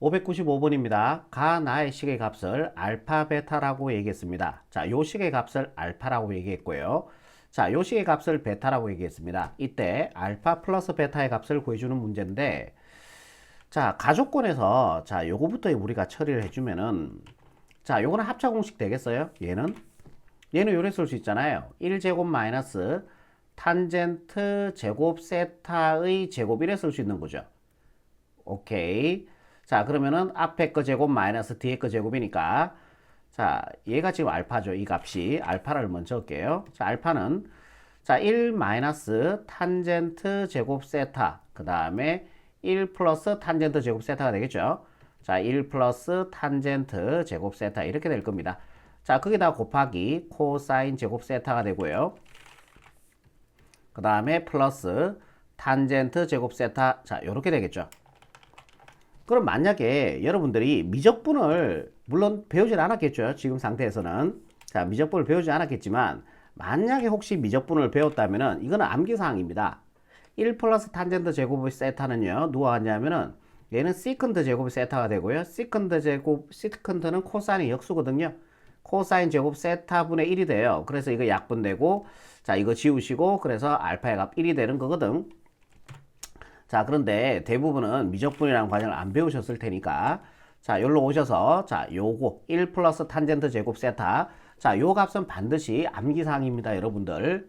595번입니다. 가 나의 식의 값을 알파 베타라고 얘기했습니다. 자, 요 식의 값을 알파라고 얘기했고요. 자, 요 식의 값을 베타라고 얘기했습니다. 이때 알파 플러스 베타의 값을 구해주는 문제인데 자, 가족권에서 자, 요거부터 우리가 처리를 해주면은 자, 요거는 합차 공식 되겠어요? 얘는 얘는 요래 쓸 수 있잖아요. 1제곱 마이너스 탄젠트 제곱 세타의 제곱 이래 쓸 수 있는 거죠. 오케이. 자, 그러면은 앞에 거 제곱 마이너스 뒤에 거 제곱이니까 자, 얘가 지금 알파죠. 이 값이 알파를 먼저 적게요. 자, 알파는 자, 1 마이너스 탄젠트 제곱 세타 그 다음에 1 플러스 탄젠트 제곱 세타가 되겠죠. 자, 1 플러스 탄젠트 제곱 세타 이렇게 될 겁니다. 자, 거기다 곱하기 코사인 제곱 세타가 되고요. 그 다음에 플러스 탄젠트 제곱 세타 자, 이렇게 되겠죠. 그럼 만약에 여러분들이 미적분을 물론 배우진 않았겠죠. 지금 상태에서는 자 미적분을 배우지 않았겠지만 만약에 혹시 미적분을 배웠다면은 이거는 암기 사항입니다. 1 플러스 탄젠트 제곱의 세타는요 누가 같냐면은 얘는 시컨드 제곱의 세타가 되고요. 시컨드 제곱 시컨드는 코사인의 역수거든요. 코사인 제곱 세타분의 1이 돼요. 그래서 이거 약분되고 자 이거 지우시고 그래서 알파의 값 1이 되는 거거든. 자, 그런데 대부분은 미적분이라는 과정을 안 배우셨을 테니까 자, 여기로 오셔서 자, 요거 1 플러스 탄젠트 제곱 세타 자, 요 값은 반드시 암기사항입니다, 여러분들.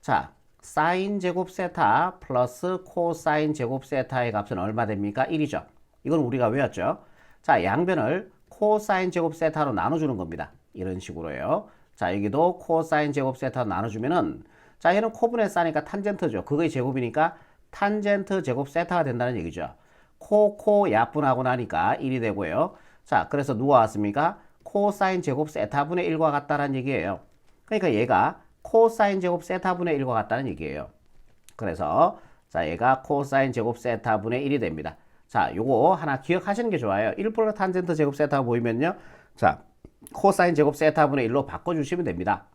자, 사인 제곱 세타 플러스 코사인 제곱 세타의 값은 얼마 됩니까? 1이죠. 이건 우리가 외웠죠. 자, 양변을 코사인 제곱 세타로 나눠주는 겁니다. 이런 식으로요. 자, 여기도 코사인 제곱 세타로 나눠주면은 자, 얘는 코분의 싸니까 탄젠트죠. 그거의 제곱이니까 탄젠트 제곱 세타가 된다는 얘기죠. 코, 코 약분하고 나니까 1이 되고요. 자, 그래서 누가 왔습니까? 코사인 제곱 세타분의 1과 같다는 얘기예요. 그러니까 얘가 코사인 제곱 세타분의 1과 같다는 얘기예요. 그래서 자, 얘가 코사인 제곱 세타분의 1이 됩니다. 자, 요거 하나 기억하시는 게 좋아요. 1 플러스 탄젠트 제곱 세타가 보이면요. 자, 코사인 제곱 세타분의 1로 바꿔주시면 됩니다.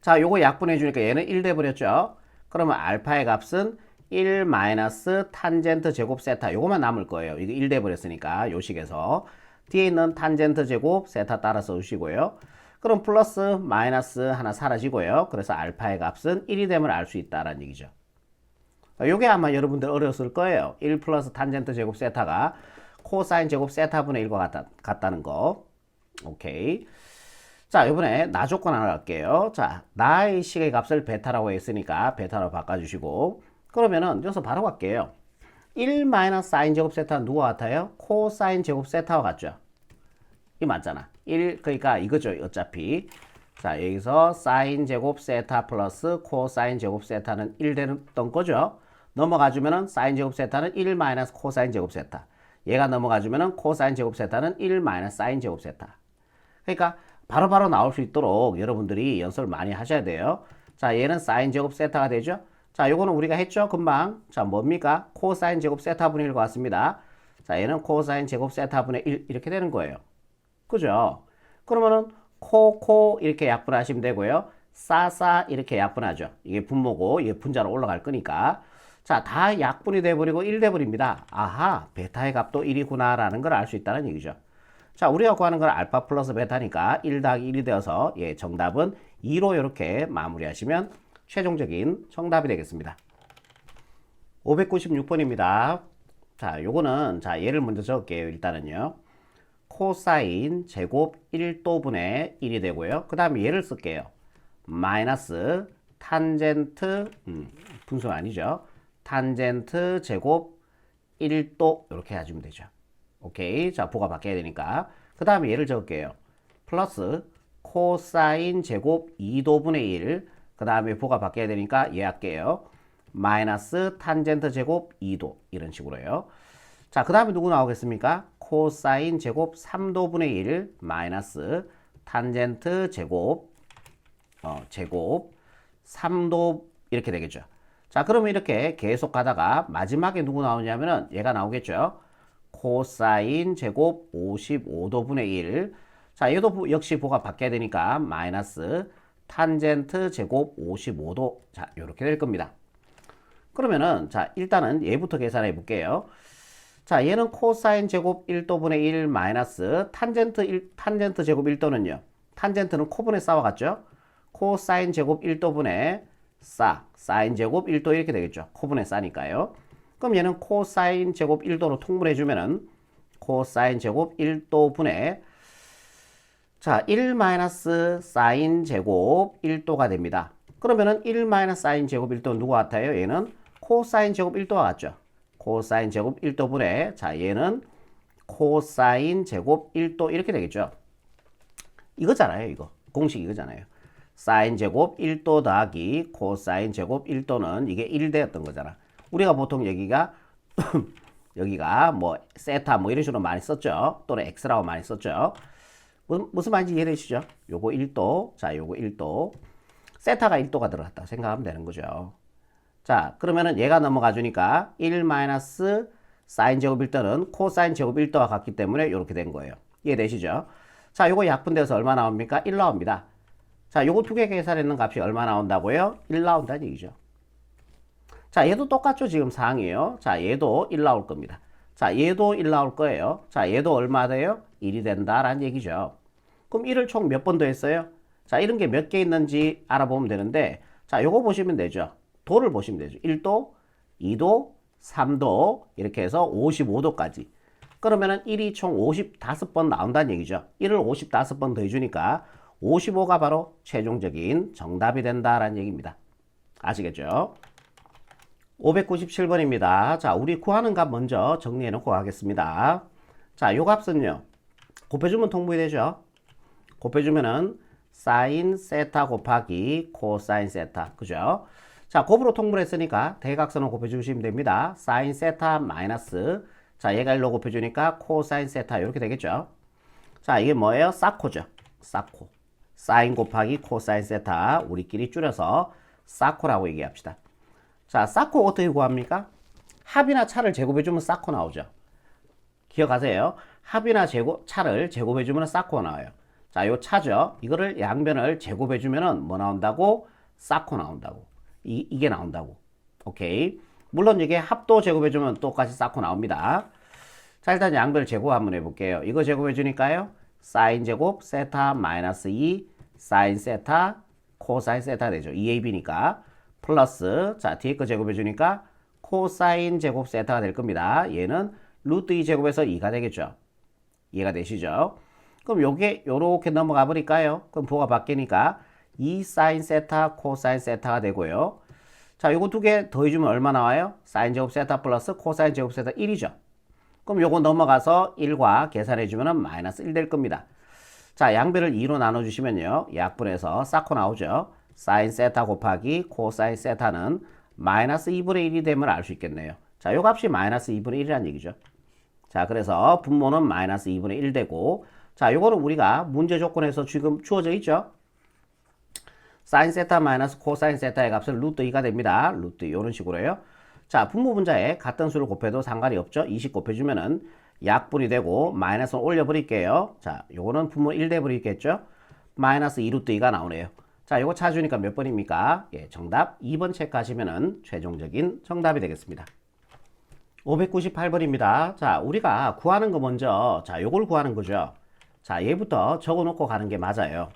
자, 요거 약분해 주니까 얘는 1 돼버렸죠. 그러면 알파의 값은 1 마이너스 탄젠트 제곱 세타 요거만 남을 거예요. 이거 1 돼버렸으니까 요 식에서 뒤에 있는 탄젠트 제곱 세타 따라서 주시고요. 그럼 플러스 마이너스 하나 사라지고요. 그래서 알파의 값은 1이 되면 알 수 있다라는 얘기죠. 요게 아마 여러분들 어려웠을 거예요. 1 플러스 탄젠트 제곱 세타가 코사인 제곱 세타분의 1과 같다, 같다는 거. 오케이. 자, 이번에 나 조건 하나 갈게요. 자, 나의 식의 값을 베타라고 했으니까 베타로 바꿔주시고 그러면은 여기서 바로 갈게요. 1 마이너스 사인 제곱 세타 누가 같아요? 코사인 제곱 세타와 같죠? 이 맞잖아. 1 그러니까 이거죠. 어차피. 자, 여기서 사인 제곱 세타 플러스 코사인 제곱 세타는 1 되던 거죠. 넘어가 주면은 사인 제곱 세타는 1 마이너스 코사인 제곱 세타. 얘가 넘어가 주면은 코사인 제곱 세타는 1 마이너스 사인 제곱 세타. 그러니까 바로바로 바로 나올 수 있도록 여러분들이 연습을 많이 하셔야 돼요. 자, 얘는 사인 제곱 세타가 되죠. 자, 요거는 우리가 했죠? 금방. 자, 뭡니까? 코사인 제곱 세타분의 1과 같습니다. 자, 얘는 코사인 제곱 세타분의 1 이렇게 되는 거예요. 그죠? 그러면은 코, 코 이렇게 약분하시면 되고요. 싸싸 이렇게 약분하죠. 이게 분모고 이게 분자로 올라갈 거니까. 자, 다 약분이 돼버리고 1 돼버립니다. 아하, 베타의 값도 1이구나라는 걸 알 수 있다는 얘기죠. 자, 우리가 구하는 건 알파 플러스 베타니까 1 더하기 1이 되어서 예, 정답은 2로 이렇게 마무리하시면 최종적인 정답이 되겠습니다. 596번입니다. 자, 요거는 자, 얘를 먼저 적을게요. 일단은요. 코사인 제곱 1도분의 1이 되고요. 그 다음에 얘를 쓸게요. 마이너스 탄젠트 음, 분수 아니죠. 탄젠트 제곱 1도 이렇게 해주면 되죠. 오케이. 자, 부가 바뀌어야 되니까. 그 다음에 얘를 적을게요. 플러스 코사인 제곱 2도분의 1. 그 다음에 부가 바뀌어야 되니까 얘 할게요. 마이너스 탄젠트 제곱 2도. 이런 식으로요. 자, 그 다음에 누구 나오겠습니까? 코사인 제곱 3도분의 1 마이너스 탄젠트 제곱 어, 제곱 3도 이렇게 되겠죠. 자, 그러면 이렇게 계속 가다가 마지막에 누구 나오냐면은 얘가 나오겠죠. 코사인 제곱 55도 분의 1. 자, 얘도 역시 보가 바뀌어야 되니까 마이너스 탄젠트 제곱 55도. 자, 이렇게 될 겁니다. 그러면은 자, 일단은 얘부터 계산해 볼게요. 자, 얘는 코사인 제곱 1도 분의 1 마이너스 탄젠트 1, 탄젠트 제곱 1도는요. 탄젠트는 코분의 싸와 같죠? 코사인 제곱 1도 분의 싸, 사인 제곱 1도 이렇게 되겠죠. 코분의 싸니까요. 그럼 얘는 코사인 제곱 1도로 통분해 주면은 코사인 제곱 1도분의 자, 1 마이너스 사인 제곱 1도가 됩니다. 그러면은 1 마이너스 사인 제곱 1도 누구 같아요? 얘는 코사인 제곱 1도와 같죠. 코사인 제곱 1도분의 자, 얘는 코사인 제곱 1도 이렇게 되겠죠. 이거잖아요, 이거. 공식 이거잖아요. 사인 제곱 1도 더하기 코사인 제곱 1도는 이게 1대였던 거잖아. 우리가 보통 여기가 여기가 뭐 세타 뭐 이런 식으로 많이 썼죠. 또는 x라고 많이 썼죠. 무슨, 무슨 말인지 이해되시죠? 요거 1도, 자 요거 1도. 세타가 1도가 들어갔다 생각하면 되는 거죠. 자 그러면은 얘가 넘어가 주니까 1 마이너스 사인 제곱 1도는 코사인 제곱 1도와 같기 때문에 이렇게 된 거예요. 이해되시죠? 자 요거 약분돼서 얼마 나옵니까? 1 나옵니다. 자 요거 두 개 계산했는 값이 얼마 나온다고요? 1 나온다는 얘기죠. 자, 얘도 똑같죠. 지금 상이에요. 자, 얘도 1 나올 겁니다. 자, 얘도 1 나올 거예요. 자, 얘도 얼마 돼요? 1이 된다라는 얘기죠. 그럼 1을 총 몇 번 더 했어요? 자, 이런 게 몇 개 있는지 알아보면 되는데, 자, 요거 보시면 되죠. 도를 보시면 되죠. 1도, 2도, 3도, 이렇게 해서 55도까지. 그러면은 1이 총 55번 나온다는 얘기죠. 1을 55번 더해주니까 55가 바로 최종적인 정답이 된다라는 얘기입니다. 아시겠죠? 597번입니다. 자, 우리 구하는 값 먼저 정리해 놓고 가겠습니다. 자, 요 값은요. 곱해주면 통분이 되죠. 곱해주면은 사인 세타 곱하기 코사인 세타. 그죠? 자, 곱으로 통분했으니까 대각선을 곱해주시면 됩니다. 사인 세타 마이너스 자, 얘가 1로 곱해주니까 코사인 세타 이렇게 되겠죠. 자, 이게 뭐예요? 사코죠. 사코. 사인 곱하기 코사인 세타 우리끼리 줄여서 사코라고 얘기합시다. 자, 사코 어떻게 구합니까? 합이나 차를 제곱해주면 사코 나오죠. 기억하세요. 합이나 제곱, 차를 제곱해주면 사코 나와요. 자, 요 차죠. 이거를 양변을 제곱해주면 뭐 나온다고? 사코 나온다고. 이, 이게 나온다고. 오케이. 물론 이게 합도 제곱해주면 똑같이 사코 나옵니다. 자, 일단 양변 제곱 한번 해볼게요. 이거 제곱해주니까요. 사인 제곱 세타 마이너스 2 사인 세타 코사인 세타 되죠. 2ab니까. 플러스 자 뒤에 거 제곱해 주니까 코사인 제곱 세타가 될 겁니다. 얘는 루트 2 제곱에서 2가 되겠죠. 이해가 되시죠? 그럼 요게 요렇게 넘어가 버릴까요? 그럼 부호가 바뀌니까 2 사인 세타 코사인 세타가 되고요. 자, 요거 두 개 더해주면 얼마 나와요? 사인 제곱 세타 플러스 코사인 제곱 세타 1이죠. 그럼 요거 넘어가서 1과 계산해주면 마이너스 1 될 겁니다. 자, 양배를 2로 나눠주시면요. 약분해서 쌓고 나오죠. 사인 세타 곱하기 코사인 세타는 마이너스 2분의 1이 되면 알수 있겠네요. 자, 요 값이 마이너스 2분의 1이라는 얘기죠. 자, 그래서 분모는 마이너스 2분의 1 되고, 자, 요거는 우리가 문제 조건에서 지금 주어져 있죠. 사인 세타 마이너스 코사인 세타의 값은 루트 2가 됩니다. 루트 2, 이런 식으로요. 자, 분모 분자에 같은 수를 곱해도 상관이 없죠. 20 곱해주면은 약분이 되고, 마이너스는 올려버릴게요. 자, 요거는 분모 1 돼버리겠죠. 마이너스 2 루트 2가 나오네요. 자, 요거 찾으니까 몇 번입니까? 예, 정답 2번 체크하시면은 최종적인 정답이 되겠습니다. 598번입니다. 자, 우리가 구하는 거 먼저, 자, 요걸 구하는 거죠. 자, 얘부터 적어 놓고 가는 게 맞아요.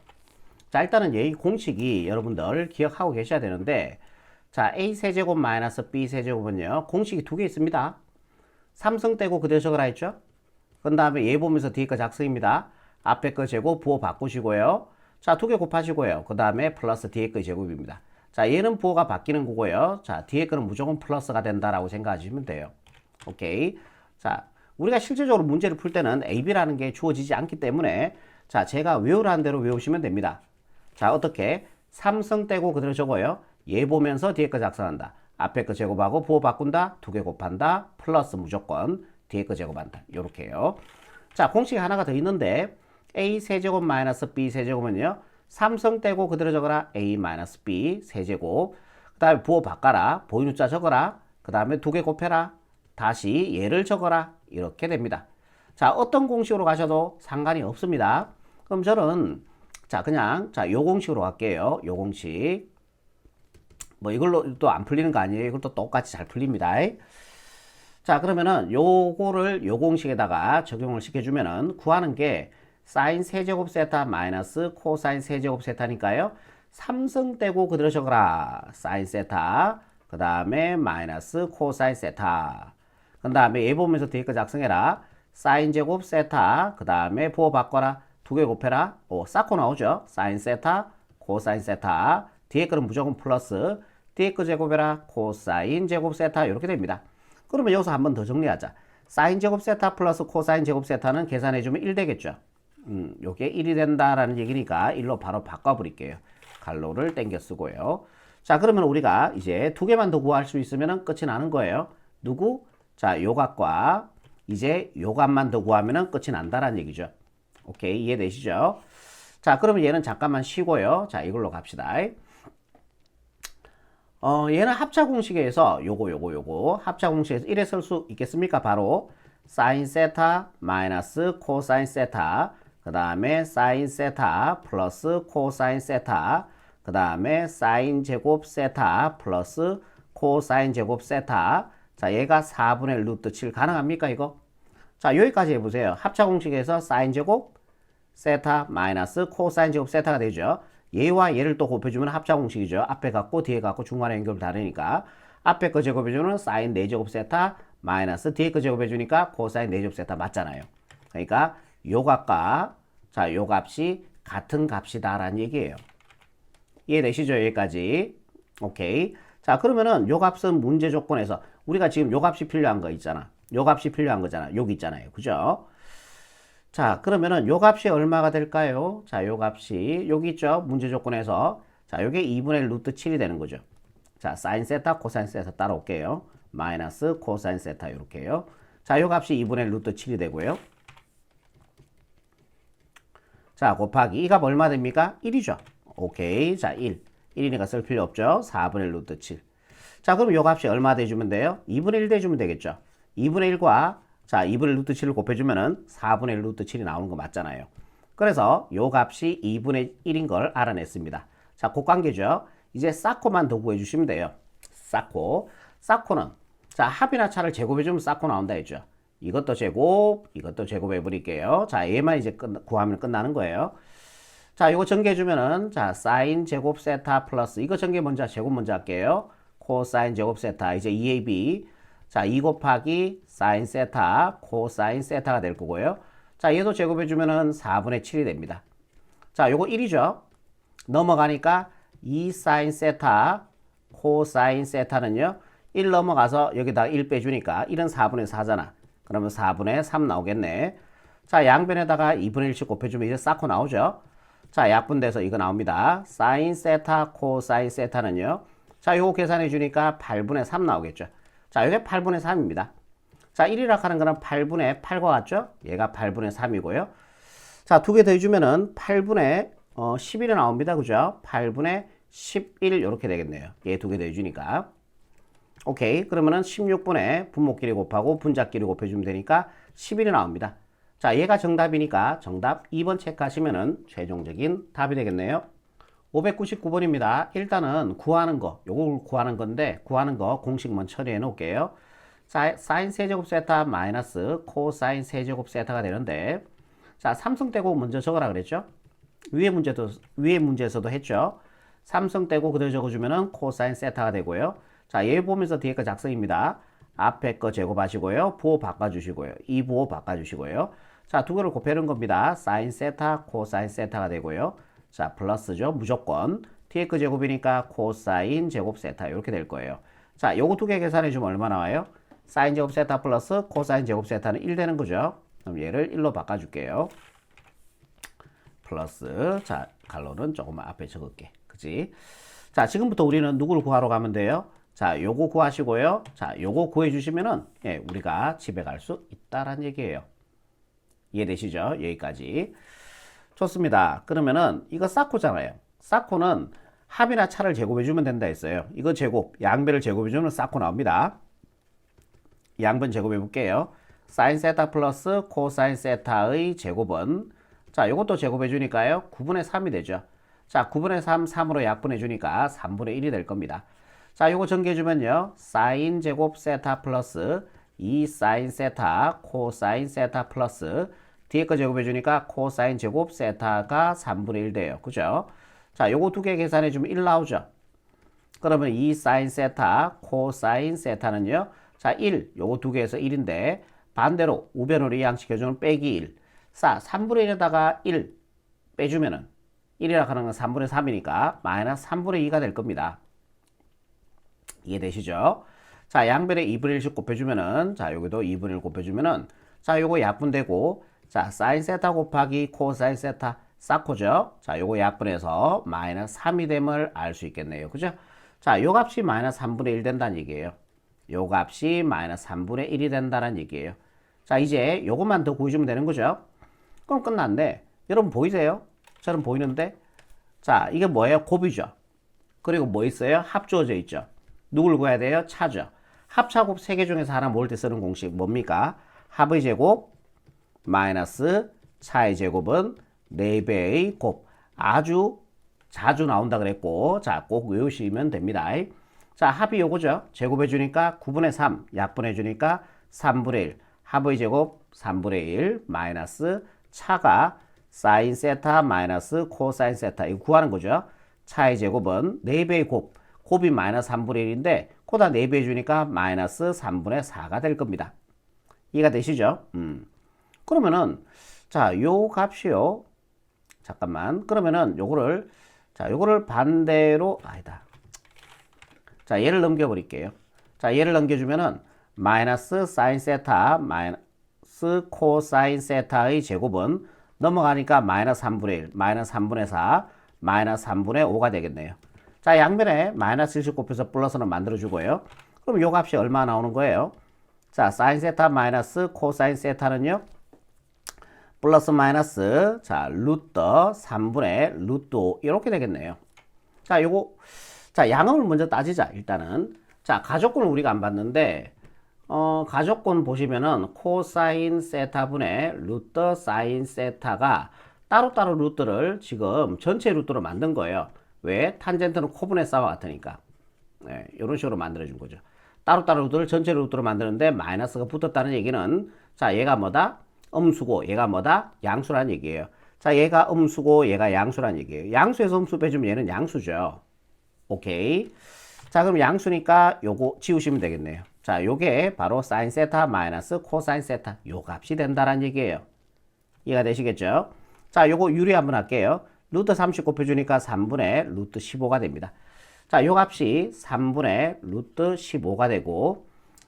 자, 일단은 이 공식이 여러분들 기억하고 계셔야 되는데, 자, a 세제곱 마이너스 b 세제곱은요, 공식이 두 개 있습니다. 삼성 떼고 그대로 적으라 했죠? 그 다음에 얘 보면서 뒤에 거 작성입니다. 앞에 거 제곱 부호 바꾸시고요. 자, 두 개 곱하시고요. 그 다음에 플러스 뒤에 거 제곱입니다. 자, 얘는 부호가 바뀌는 거고요. 자, 뒤에 거는 무조건 플러스가 된다라고 생각하시면 돼요. 오케이. 자, 우리가 실질적으로 문제를 풀 때는 AB라는 게 주어지지 않기 때문에 자, 제가 외우라는 대로 외우시면 됩니다. 자, 어떻게? 삼성 떼고 그대로 적어요. 얘 보면서 뒤에 거 작성한다. 앞에 거 제곱하고 부호 바꾼다. 두 개 곱한다. 플러스 무조건 뒤에 거 제곱한다. 요렇게요. 자, 공식이 하나가 더 있는데 a 세제곱 마이너스 b 세제곱은요. 삼성 떼고 그대로 적어라. a 마이너스 b 세제곱. 그 다음에 부호 바꿔라. 보이는 자 적어라. 그 다음에 두 개 곱해라. 다시 얘를 적어라. 이렇게 됩니다. 자, 어떤 공식으로 가셔도 상관이 없습니다. 그럼 저는 자, 그냥 자, 요 공식으로 갈게요. 요 공식. 뭐 이걸로 또 안 풀리는 거 아니에요. 이것도 똑같이 잘 풀립니다. 자, 그러면은 요거를 요 공식에다가 적용을 시켜주면은 구하는 게 사인 세제곱 세타 마이너스 코사인 세제곱 세타니까요. 삼성 떼고 그대로 적어라. 사인 세타, 그 다음에 마이너스 코사인 세타. 그 다음에 얘 보면서 뒤에 거 작성해라. 사인 제곱 세타, 그 다음에 부호 바꿔라. 두 개 곱해라. 오, 쌓고 나오죠. 사인 세타, 코사인 세타. 뒤에 거는 무조건 플러스. 뒤에 거 제곱해라. 코사인 제곱 세타. 이렇게 됩니다. 그러면 여기서 한 번 더 정리하자. 사인 제곱 세타 플러스 코사인 제곱 세타는 계산해주면 1 되겠죠. 음, 요게 1이 된다라는 얘기니까 1로 바로 바꿔버릴게요. 갈로를 땡겨 쓰고요. 자, 그러면 우리가 이제 두 개만 더 구할 수 있으면 끝이 나는 거예요. 누구? 자, 요각과 이제 요각만 더 구하면 끝이 난다라는 얘기죠. 오케이, 이해되시죠? 자, 그러면 얘는 잠깐만 쉬고요. 자, 이걸로 갑시다. 어, 얘는 합차 공식에서 요거 요거 요거 합차 공식에서 1에 쓸 수 있겠습니까? 바로 사인 세타 마이너스 코사인 세타 그 다음에 사인 세타 플러스 코사인 세타 그 다음에 사인 제곱 세타 플러스 코사인 제곱 세타 자 얘가 4분의 루트 7 가능합니까 이거? 자 여기까지 해보세요 합차 공식에서 사인 제곱 세타 마이너스 코사인 제곱 세타가 되죠 얘와 얘를 또 곱해주면 합차 공식이죠. 앞에 갖고 뒤에 갖고 중간에 연결 다르니까 앞에 거 제곱해주면 사인 4제곱 세타 마이너스 뒤에 거 제곱해주니까 코사인 4제곱 세타 맞잖아요. 그러니까 요 값과 자, 요 값이 같은 값이다라는 얘기예요. 이해되시죠? 여기까지. 오케이. 자, 그러면은 요 값은 문제 조건에서 우리가 지금 요 값이 필요한 거 있잖아. 요 값이 필요한 거잖아. 여기 있잖아요. 그죠? 자, 그러면은 요 값이 얼마가 될까요? 자, 요 값이 여기 있죠? 문제 조건에서 자, 요게 2분의 1 루트 7이 되는 거죠. 자, 사인 세타, 코사인 세타 따라올게요. 마이너스 코사인 세타 이렇게요. 자, 요 값이 2분의 1 루트 7이 되고요. 자, 곱하기 이값 얼마 됩니까? 1이죠. 오케이. 자, 1. 1이니까 쓸 필요 없죠. 4분의 1 루트 7. 자, 그럼 요 값이 얼마 돼주면 돼요? 2분의 1 돼주면 되겠죠. 2분의 1과 자, 2분의 1 루트 7을 곱해주면은 4분의 1 루트 7이 나오는 거 맞잖아요. 그래서 요 값이 2분의 1인 걸 알아냈습니다. 자, 곱관계죠. 이제 사코만 더 구해주시면 돼요. 사코. 사코는 자, 합이나 차를 제곱해주면 사코 나온다 했죠. 이것도 제곱, 이것도 제곱해 버릴게요. 자, 얘만 이제 끝, 구하면 끝나는 거예요. 자, 이거 전개해주면은, 자, 사인 제곱 세타 플러스, 이거 전개 먼저, 제곱 먼저 할게요. 코사인 제곱 세타, 이제 2ab. 자, 2 곱하기 사인 세타, 코사인 세타가 될 거고요. 자, 얘도 제곱해주면은 4분의 7이 됩니다. 자, 요거 1이죠. 넘어가니까 2 사인 세타, 코사인 세타는요. 1 넘어가서 여기다 1 빼주니까 1은 4분의 4잖아. 그러면 4분의 3 나오겠네. 자, 양변에다가 2분의 1씩 곱해주면 이제 쌓고 나오죠. 자, 약분돼서 이거 나옵니다. 사인 세타, 코사인 세타는요. 자, 요거 계산해 주니까 8분의 3 나오겠죠. 자, 이게 8분의 3입니다. 자, 1이라 하는 거는 8분의 8과 같죠? 얘가 8분의 3이고요. 자, 두 개 더 해주면은 8분의 어, 11이 나옵니다. 그죠? 8분의 11 이렇게 되겠네요. 얘 두 개 더 해주니까. 오케이. 그러면은 16분의 분모끼리 곱하고 분자끼리 곱해주면 되니까 11이 나옵니다. 자, 얘가 정답이니까 정답 2번 체크하시면은 최종적인 답이 되겠네요. 599번입니다. 일단은 구하는 거, 요걸 구하는 건데, 구하는 거 공식만 처리해 놓을게요. 사, 사인 세제곱 세타 마이너스 코사인 세제곱 세타가 되는데, 자, 삼성 떼고 먼저 적어라 그랬죠? 위에 문제도, 위에 문제에서도 했죠? 삼성 떼고 그대로 적어주면은 코사인 세타가 되고요. 자, 얘 보면서 뒤에 거 작성입니다. 앞에 거 제곱하시고요. 부호 바꿔주시고요. 이 부호 바꿔주시고요. 자, 두 개를 곱해는 겁니다. 사인 세타, 코사인 세타가 되고요. 자, 플러스죠. 무조건. 뒤에 거 제곱이니까 코사인 제곱 세타 이렇게 될 거예요. 자, 요거 두 개 계산해 주면 얼마 나와요? 사인 제곱 세타 플러스 코사인 제곱 세타는 1 되는 거죠. 그럼 얘를 1로 바꿔줄게요. 플러스 자, 갈로는 조금만 앞에 적을게. 그지? 자, 지금부터 우리는 누구를 구하러 가면 돼요? 자, 요거 구하시고요. 자, 요거 구해 주시면은 예, 우리가 집에 갈 수 있다라는 얘기예요. 이해되시죠? 여기까지. 좋습니다. 그러면은 이거 사코잖아요. 사코는 합이나 차를 제곱해 주면 된다 했어요. 이거 제곱, 양변을 제곱해 주면 사코 나옵니다. 양변 제곱해 볼게요. 사인 세타 플러스 코사인 세타의 제곱은 자, 이것도 제곱해 주니까요. 9분의 3이 되죠. 자, 9분의 3, 3으로 약분해 주니까 3분의 1이 될 겁니다. 자, 요거 전개해 주면요. 사인 제곱 세타 플러스 2 사인 세타 코사인 세타 플러스 뒤에 거 제곱해 주니까 코사인 제곱 세타가 3분의 1 돼요. 그죠? 자, 요거 두 개 계산해 주면 1 나오죠. 그러면 2 사인 세타 코사인 세타는요. 자, 1 요거 두 개에서 1인데 반대로 우변으로 이항시켜 주면 빼기 1. 자, 3분의 1에다가 1 빼주면은 1이라 하는 건 3분의 3이니까 마이너스 3분의 2가 될 겁니다. 이해되시죠? 자, 양변에 2분의 1씩 곱해주면은, 자, 여기도 2분의 1 곱해주면은, 자, 요거 약분되고, 자, 사인 세타 곱하기 코사인 세타, 쌓고죠? 자, 요거 약분해서 마이너스 3이 됨을 알 수 있겠네요. 그죠? 자, 요 값이 마이너스 3분의 1 된다는 얘기예요. 요 값이 마이너스 3분의 1이 된다는 얘기예요. 자, 이제 요것만 더 구해주면 되는 거죠? 그럼 끝났네. 여러분 보이세요? 저는 보이는데? 자, 이게 뭐예요? 곱이죠. 그리고 뭐 있어요? 합 주어져 있죠. 누굴 구해야 돼요? 차죠. 합차곱 3개 중에서 하나 모을 때 쓰는 공식 뭡니까? 합의 제곱 마이너스 차의 제곱은 4배의 곱. 아주 자주 나온다 그랬고 자, 꼭 외우시면 됩니다. 자, 합이 요거죠. 제곱해 주니까 9분의 3, 약분해 주니까 3분의 1. 합의 제곱 3분의 1 마이너스 차가 사인 세타 마이너스 코사인 세타 이거 구하는 거죠. 차의 제곱은 4배의 곱. 곱이 마이너스 3분의 1인데 코다 4배 해주니까 마이너스 3분의 4가 될 겁니다. 이해가 되시죠? 음. 그러면은 자, 요 값이요. 잠깐만. 그러면은 요거를 자, 요거를 반대로 아니다. 자, 얘를 넘겨 버릴게요. 자, 얘를 넘겨 주면은 마이너스 사인 세타 마이너스 코사인 세타의 제곱은 넘어가니까 마이너스 3분의 1, 마이너스 3분의 4, 마이너스 3분의 5가 되겠네요. 자, 양변에 마이너스 1씩 곱해서 플러스는 만들어주고요. 그럼 요 값이 얼마 나오는 거예요? 자, 사인 세타 마이너스 코사인 세타는요? 플러스 마이너스 자, 루트 3분의 루트 5 이렇게 되겠네요. 자, 요거 자, 양음을 먼저 따지자. 일단은 자, 가족권을 우리가 안 봤는데 어, 가족권 보시면은 코사인 세타분의 루트 사인 세타가 따로따로 루트를 지금 전체 루트로 만든 거예요. 왜? 탄젠트는 코분의 싸와 같으니까. 네, 이런 식으로 만들어준 거죠. 따로따로 루트를 전체 루트로 만드는데 마이너스가 붙었다는 얘기는 자 얘가 뭐다? 음수고 얘가 뭐다? 양수란 얘기예요. 자 얘가 음수고 얘가 양수란 얘기예요. 양수에서 음수 빼주면 얘는 양수죠. 오케이. 자 그럼 양수니까 요거 지우시면 되겠네요. 자 요게 바로 사인 세타 마이너스 코사인 세타 요 값이 된다는 얘기예요. 이해가 되시겠죠? 자 요거 유리 한번 할게요. 루트 30 곱해주니까 3분의 루트 15가 됩니다. 자, 요 값이 3분의 루트 15가 되고,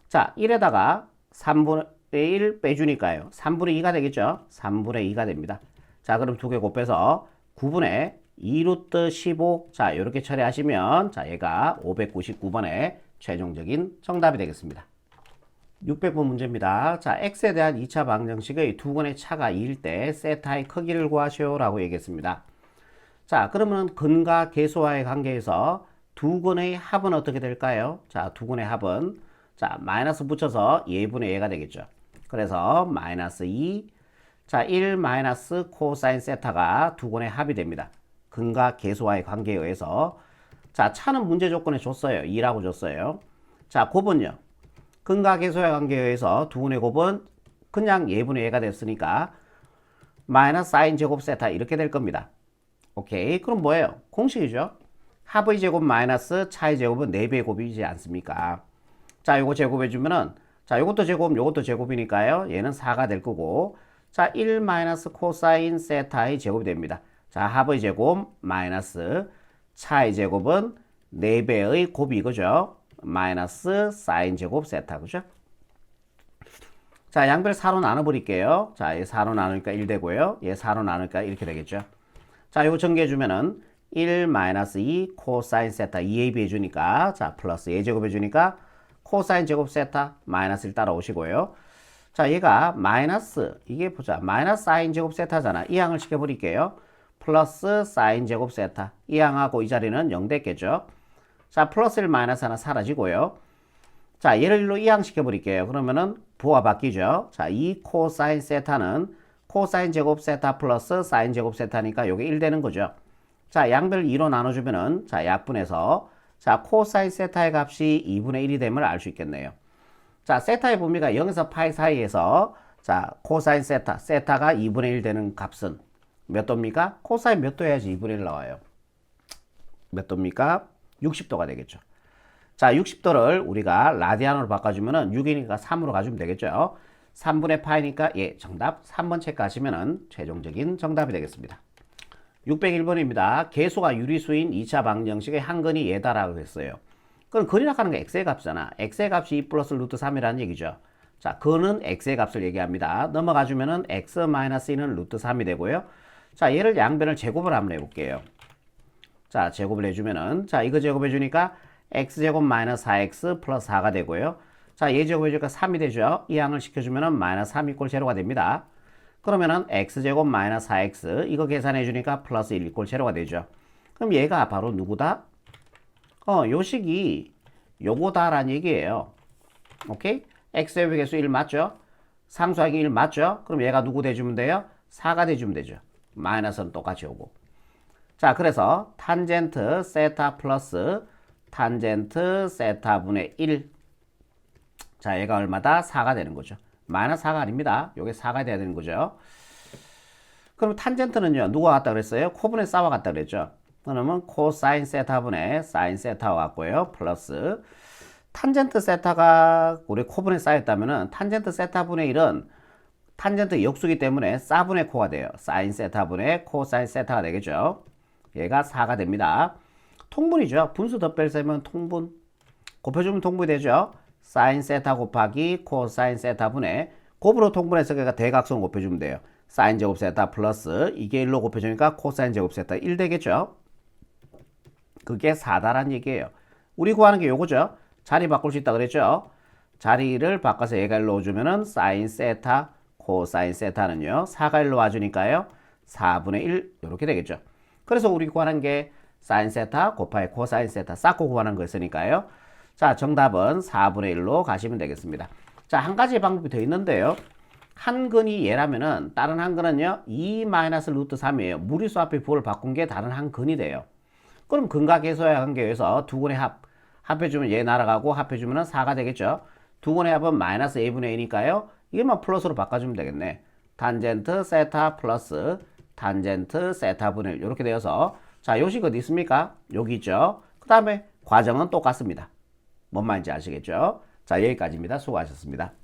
자, 1에다가 3분의 1 빼주니까요. 3분의 2가 되겠죠? 3분의 2가 됩니다. 자, 그럼 두 개 곱해서 9분의 2 루트 15. 자, 이렇게 처리하시면, 자, 얘가 599번의 최종적인 정답이 되겠습니다. 600번 문제입니다. 자, x에 대한 2차 방정식의 두 건의 차가 2일 때 세타의 크기를 구하시오 라고 얘기했습니다. 자, 그러면 근과 계수와의 관계에서 두 근의 합은 어떻게 될까요? 자, 두 근의 합은 자, 마이너스 붙여서 예분의 예가 되겠죠. 그래서 마이너스 2 자, 1 마이너스 코사인 세타가 두 근의 합이 됩니다. 근과 계수와의 관계에 의해서 자, 차는 문제 조건에 줬어요. 2라고 줬어요. 자, 곱은요. 근과 계수와의 관계에 의해서 두 근의 곱은 그냥 예분의 예가 됐으니까 마이너스 사인 제곱 세타 이렇게 될 겁니다. 오케이. 그럼 뭐예요? 공식이죠. 합의 제곱 마이너스 차의 제곱은 4배의 곱이지 않습니까? 자, 요거 제곱해주면은, 자, 요것도 제곱, 요것도 제곱이니까요. 얘는 4가 될 거고, 자, 1 마이너스 코사인 세타의 제곱이 됩니다. 자, 합의 제곱 마이너스 차의 제곱은 4배의 곱이 이거죠. 마이너스 사인 제곱 세타, 그죠? 자, 양별 4로 나눠버릴게요. 자, 얘 4로 나누니까 1 되고요. 얘 4로 나누니까 이렇게 되겠죠. 자, 이거 전개해주면은 1 마이너스 2 코사인 세타 2ab 해주니까 자 플러스 a제곱 해주니까 코사인 제곱 세타 마이너스 1 따라오시고요. 자 얘가 마이너스 이게 보자 마이너스 사인 제곱 세타잖아. 이 항을 시켜버릴게요. 플러스 사인 제곱 세타 이 항하고 이 자리는 0 됐겠죠. 자 플러스 1 마이너스 하나 사라지고요. 자 얘를 일로 이항 시켜버릴게요. 그러면은 부하 바뀌죠. 자 2 코사인 세타는 코사인 제곱 세타 플러스 사인 제곱 세타니까 요게 1 되는 거죠. 자, 양별 2로 나눠주면은, 자, 약분해서, 자, 코사인 세타의 값이 2분의 1이 됨을 알 수 있겠네요. 자, 세타의 범위가 0에서 파이 사이에서 자, 코사인 세타, 세타가 2분의 1 되는 값은 몇 도입니까? 코사인 몇 도 해야지 2분의 1 나와요. 몇 도입니까? 60도가 되겠죠. 자, 60도를 우리가 라디안으로 바꿔주면은 6이니까 3으로 가주면 되겠죠. 3분의 파이니까 예, 정답 3번 체크하시면은 최종적인 정답이 되겠습니다. 601번입니다. 계수가 유리수인 2차 방정식의 한 근이 예다라고 했어요. 그럼 근이라고 하는 게 x의 값이잖아. x의 값이 2 플러스 루트 3이라는 얘기죠. 자, 근은 x의 값을 얘기합니다. 넘어가 주면은 x 마이너스 2는 루트 3이 되고요. 자, 얘를 양변을 제곱을 한번 해볼게요. 자, 제곱을 해주면은 자, 이거 제곱해 주니까 x제곱 마이너스 4x 플러스 4가 되고요. 자, 얘 제곱 해 주니까 3이 되죠. 이 양을 시켜주면은 마이너스 3 이꼴 제로가 됩니다. 그러면은 x제곱 마이너스 4x 이거 계산해 주니까 플러스 1 이꼴 제로가 되죠. 그럼 얘가 바로 누구다? 어, 요 식이 요거다라는 얘기예요. 오케이? x의 배계수 1 맞죠? 상수하기 1 맞죠? 그럼 얘가 누구 돼주면 돼요? 4가 돼주면 되죠. 마이너스는 똑같이 오고. 자, 그래서 탄젠트 세타 플러스 탄젠트 세타분의 1. 자, 얘가 얼마다? 4가 되는 거죠. 마이너스 4가 아닙니다. 요게 4가 돼야 되는 거죠. 그럼 탄젠트는요, 누가 같다 그랬어요? 코분의 싸와 같다 그랬죠. 그러면 코사인 세타분의 사인 세타와 같고요. 플러스 탄젠트 세타가 우리 코분에 쌓였다면은 탄젠트 세타분의 1은 탄젠트 역수기 때문에 사분의 코가 돼요. 사인 세타분의 코사인 세타가 되겠죠. 얘가 4가 됩니다. 통분이죠. 분수 덧뺄셈은 통분. 곱해주면 통분이 되죠. 사인 세타 곱하기 코사인 세타 분의 곱으로 통분해서 그러니까 대각선 곱해주면 돼요. 사인 제곱 세타 플러스 이게 1로 곱해주니까 코사인 제곱 세타 1 되겠죠. 그게 4다란 얘기예요. 우리 구하는 게 요거죠. 자리 바꿀 수 있다 그랬죠. 자리를 바꿔서 얘가 1로 오주면은 사인 세타 코사인 세타는요. 4가 1로 와주니까요. 4분의 1 이렇게 되겠죠. 그래서 우리 구하는 게 사인 세타 곱하기 코사인 세타 쌓고 구하는 거였으니까요. 자, 정답은 4분의 1로 가시면 되겠습니다. 자, 한 가지 방법이 더 있는데요. 한 근이 얘라면은 다른 한 근은요. 2 마이너스 루트 3이에요. 무리수 앞에 부호를 바꾼 게 다른 한 근이 돼요. 그럼 근과 계수의 관계에서 두 근의 합 합해주면 얘 날아가고 합해주면 4가 되겠죠. 두 근의 합은 마이너스 a분의 2니까요. 이게만 플러스로 바꿔주면 되겠네. 탄젠트 세타 플러스 탄젠트 세타분의 1 이렇게 되어서 자 요식 어디 있습니까? 여기 있죠. 그 다음에 과정은 똑같습니다. 뭔 말인지 아시겠죠? 자 여기까지입니다. 수고하셨습니다.